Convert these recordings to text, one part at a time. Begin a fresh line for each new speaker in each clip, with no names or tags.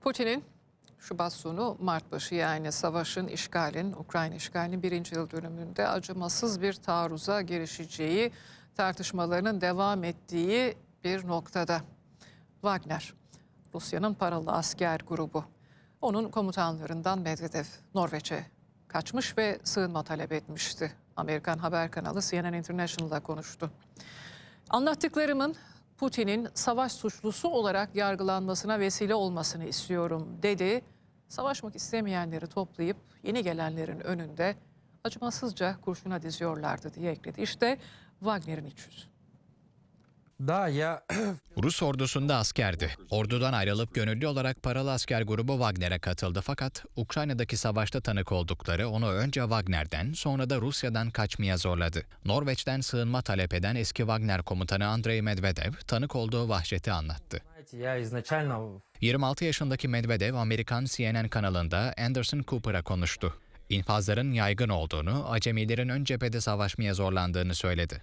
Putin'in Şubat sonu Mart başı yani savaşın işgalin, Ukrayna işgalinin birinci yıl dönümünde acımasız bir taarruza girişeceği tartışmalarının devam ettiği bir noktada. Wagner, Rusya'nın paralı asker grubu. Onun komutanlarından Medvedev Norveç'e kaçmış ve sığınma talep etmişti. Amerikan haber kanalı CNN International'la konuştu. Anlattıklarımın Putin'in savaş suçlusu olarak yargılanmasına vesile olmasını istiyorum dedi. Savaşmak istemeyenleri toplayıp yeni gelenlerin önünde acımasızca kurşuna diziyorlardı diye ekledi. İşte Wagner'in iç yüzü.
Rus ordusunda askerdi. Ordudan ayrılıp gönüllü olarak paralı asker grubu Wagner'e katıldı fakat Ukrayna'daki savaşta tanık oldukları onu önce Wagner'den sonra da Rusya'dan kaçmaya zorladı. Norveç'ten sığınma talep eden eski Wagner komutanı Andrei Medvedev tanık olduğu vahşeti anlattı. 26 yaşındaki Medvedev Amerikan CNN kanalında Anderson Cooper'a konuştu. İnfazların yaygın olduğunu, acemilerin ön cephede savaşmaya zorlandığını söyledi.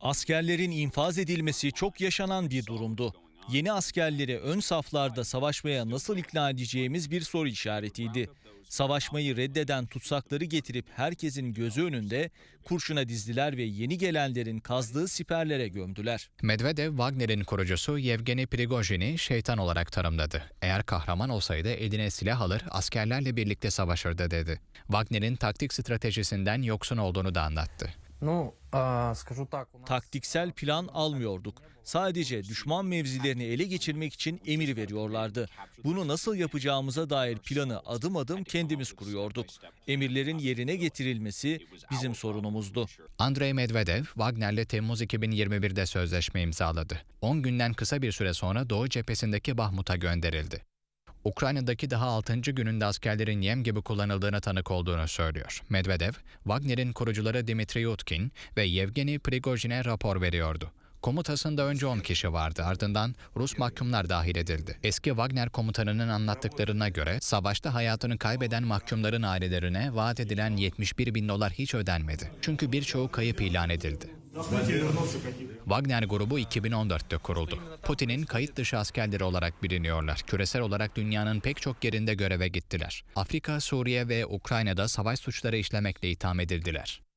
Askerlerin infaz edilmesi çok yaşanan bir durumdu. Yeni askerleri ön saflarda savaşmaya nasıl ikna edeceğimiz bir soru işaretiydi. Savaşmayı reddeden tutsakları getirip herkesin gözü önünde kurşuna dizdiler ve yeni gelenlerin kazdığı siperlere gömdüler.
Medvedev, Wagner'in kurucusu Yevgeni Prigojin'i şeytan olarak tanımladı. Eğer kahraman olsaydı eline silah alır, askerlerle birlikte savaşırdı dedi. Wagner'in taktik stratejisinden yoksun olduğunu da anlattı.
Taktiksel plan almıyorduk. Sadece düşman mevzilerini ele geçirmek için emir veriyorlardı. Bunu nasıl yapacağımıza dair planı adım adım kendimiz kuruyorduk. Emirlerin yerine getirilmesi bizim sorunumuzdu.
Andrei Medvedev, Wagner'le Temmuz 2021'de sözleşme imzaladı. 10 günden kısa bir süre sonra Doğu cephesindeki Bahmut'a gönderildi. Ukrayna'daki daha 6. gününde askerlerin yem gibi kullanıldığına tanık olduğunu söylüyor. Medvedev, Wagner'in kurucuları Dmitri Utkin ve Yevgeni Prigojin'e rapor veriyordu. Komutasında önce 10 kişi vardı, ardından Rus mahkumlar dahil edildi. Eski Wagner komutanının anlattıklarına göre savaşta hayatını kaybeden mahkumların ailelerine vaat edilen 71 bin dolar hiç ödenmedi. Çünkü birçoğu kayıp ilan edildi. Wagner grubu 2014'te kuruldu. Putin'in kayıt dışı askerleri olarak biliniyorlar. Küresel olarak dünyanın pek çok yerinde göreve gittiler. Afrika, Suriye ve Ukrayna'da savaş suçları işlemekle itham edildiler.